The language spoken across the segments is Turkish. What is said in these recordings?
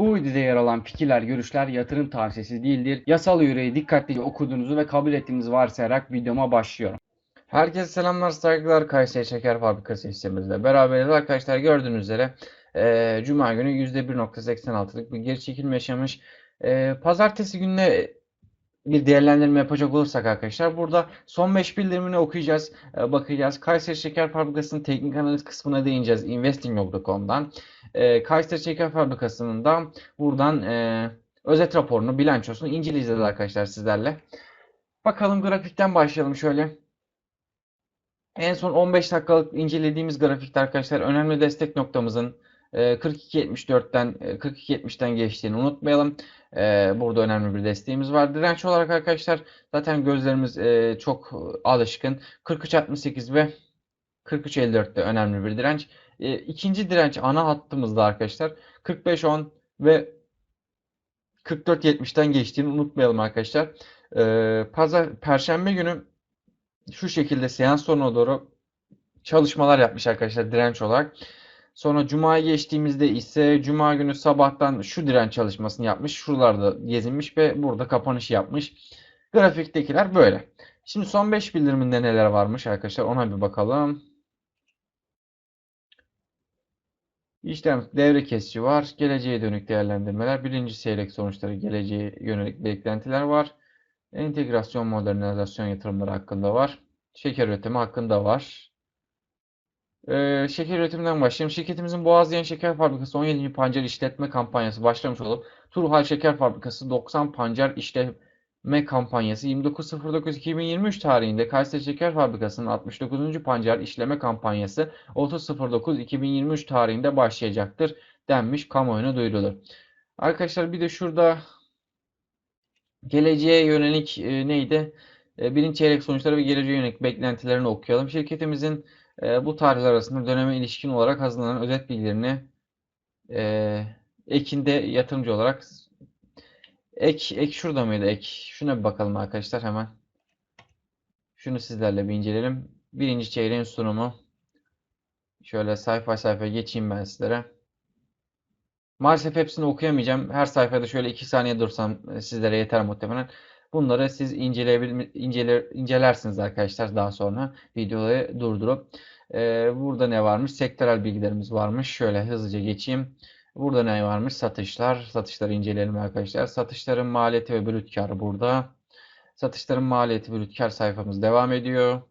Bu videoda yer alan fikirler, görüşler yatırım tavsiyesi değildir. Yasal yüreği dikkatlice okuduğunuzu ve kabul ettiğinizi varsayarak videoma başlıyorum. Herkese selamlar, saygılar. Kayseri Şeker Fabrikası hissemizle beraberiz arkadaşlar. Gördüğünüz üzere e, Cuma günü %1.86'lık bir geri çekilme yaşamış. E, Pazartesi gününe bir değerlendirme yapacak olursak arkadaşlar burada son 5 bildirimini okuyacağız, e, bakacağız. Kayseri Şeker Fabrikası'nın teknik analiz kısmına değineceğiz investing.com'dan. E, Kayseri Şeker Fabrikası'nın da buradan e, özet raporunu, bilançosunu inceleyeceğiz arkadaşlar sizlerle. Bakalım grafikten başlayalım şöyle. En son 15 dakikalık incelediğimiz grafikte arkadaşlar önemli destek noktamızın 42.74'ten e, 42.70'ten geçtiğini unutmayalım. Burada önemli bir desteğimiz var. Direnç olarak arkadaşlar zaten gözlerimiz çok alışkın. 43.68 ve 43.54'te önemli bir direnç. İkinci direnç ana hattımızda arkadaşlar 45.10 ve 44.70'ten geçtiğini unutmayalım arkadaşlar. Pazar, Perşembe günü şu şekilde seans sonuna doğru çalışmalar yapmış arkadaşlar direnç olarak. Sonra Cuma'ya geçtiğimizde ise Cuma günü sabahtan şu direnç çalışmasını yapmış. Şuralarda gezinmiş ve burada kapanış yapmış. Grafiktekiler böyle. Şimdi son 5 bildiriminde neler varmış arkadaşlar ona bir bakalım. İşlem devre kesici var. Geleceğe dönük değerlendirmeler. Birinci çeyrek sonuçları geleceğe yönelik beklentiler var. Entegrasyon modernizasyon yatırımları hakkında var. Şeker üretimi hakkında var. Ee, şeker üretiminden başlayalım. Şirketimizin Boğaziyen Şeker Fabrikası 17. pancar işletme kampanyası başlamış olup Turhal Şeker Fabrikası 90 pancar işletme kampanyası 29.09.2023 tarihinde Kayseri Şeker Fabrikası'nın 69. pancar işleme kampanyası 30.09.2023 tarihinde başlayacaktır denmiş kamuoyuna duyurulur. Arkadaşlar bir de şurada geleceğe yönelik e, neydi? E, birinci çeyrek sonuçları ve geleceğe yönelik beklentilerini okuyalım. Şirketimizin e, bu tarihler arasında döneme ilişkin olarak hazırlanan özet bilgilerini e, ekinde yatırımcı olarak ek ek şurada mıydı ek? Şuna bir bakalım arkadaşlar hemen. Şunu sizlerle bir inceleyelim. Birinci çeyreğin sunumu. Şöyle sayfa sayfa geçeyim ben sizlere. Maalesef hepsini okuyamayacağım. Her sayfada şöyle 2 saniye dursam e, sizlere yeter muhtemelen. Bunları siz inceleyebil inceler, incelersiniz arkadaşlar daha sonra videoyu durdurup. Ee, burada ne varmış? Sektörel bilgilerimiz varmış. Şöyle hızlıca geçeyim. Burada ne varmış? Satışlar. Satışları inceleyelim arkadaşlar. Satışların maliyeti ve brüt karı burada. Satışların maliyeti brüt kar sayfamız devam ediyor.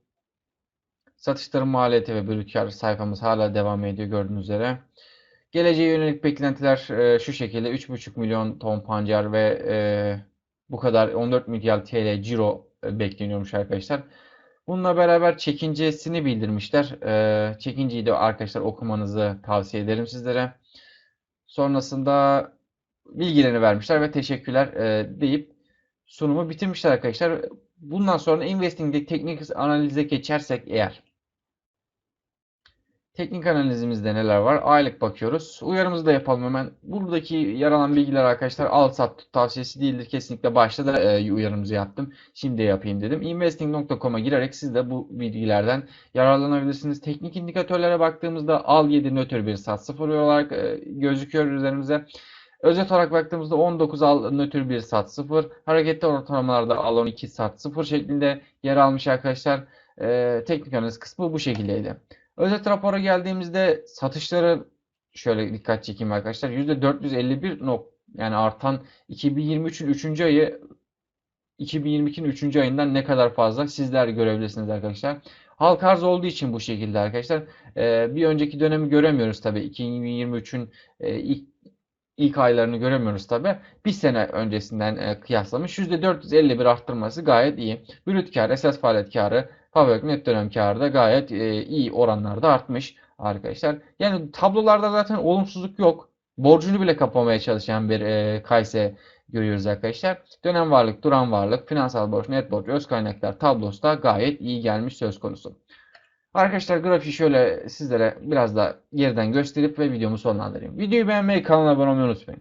Satışların maliyeti ve brüt kar sayfamız hala devam ediyor gördüğünüz üzere. Geleceğe yönelik beklentiler e, şu şekilde 3,5 milyon ton pancar ve e, bu kadar 14 milyar TL ciro e, bekleniyormuş arkadaşlar. Bununla beraber çekincesini bildirmişler. E, çekinceyi de arkadaşlar okumanızı tavsiye ederim sizlere. Sonrasında bilgilerini vermişler ve teşekkürler e, deyip sunumu bitirmişler arkadaşlar. Bundan sonra investing'de teknik analize geçersek eğer Teknik analizimizde neler var? Aylık bakıyoruz. Uyarımızı da yapalım hemen. Buradaki yer alan bilgiler arkadaşlar al sat tavsiyesi değildir. Kesinlikle başta da e, uyarımızı yaptım. Şimdi yapayım dedim. Investing.com'a girerek siz de bu bilgilerden yararlanabilirsiniz. Teknik indikatörlere baktığımızda al 7 nötr 1 sat 0 olarak e, gözüküyor üzerimize. Özet olarak baktığımızda 19 al nötr 1 sat 0. Hareketli ortalamalarda al 12 sat 0 şeklinde yer almış arkadaşlar. E, teknik analiz kısmı bu şekildeydi. Özet rapora geldiğimizde satışları şöyle dikkat çekeyim arkadaşlar. %451 nok yani artan 2023'ün 3. ayı 2022'nin 3. ayından ne kadar fazla sizler görebilirsiniz arkadaşlar. Halk arz olduğu için bu şekilde arkadaşlar. Ee, bir önceki dönemi göremiyoruz tabii. 2023'ün e, ilk ilk aylarını göremiyoruz tabii. Bir sene öncesinden e, kıyaslamış. %451 arttırması gayet iyi. Brüt kar, esas faaliyet karı Fabrik net dönem karı da gayet e, iyi oranlarda artmış arkadaşlar. Yani tablolarda zaten olumsuzluk yok. Borcunu bile kapamaya çalışan bir e, Kayse görüyoruz arkadaşlar. Dönem varlık, duran varlık, finansal borç, net borç, öz kaynaklar tablosu da gayet iyi gelmiş söz konusu. Arkadaşlar grafiği şöyle sizlere biraz da geriden gösterip ve videomu sonlandırayım. Videoyu beğenmeyi, kanala abone olmayı unutmayın.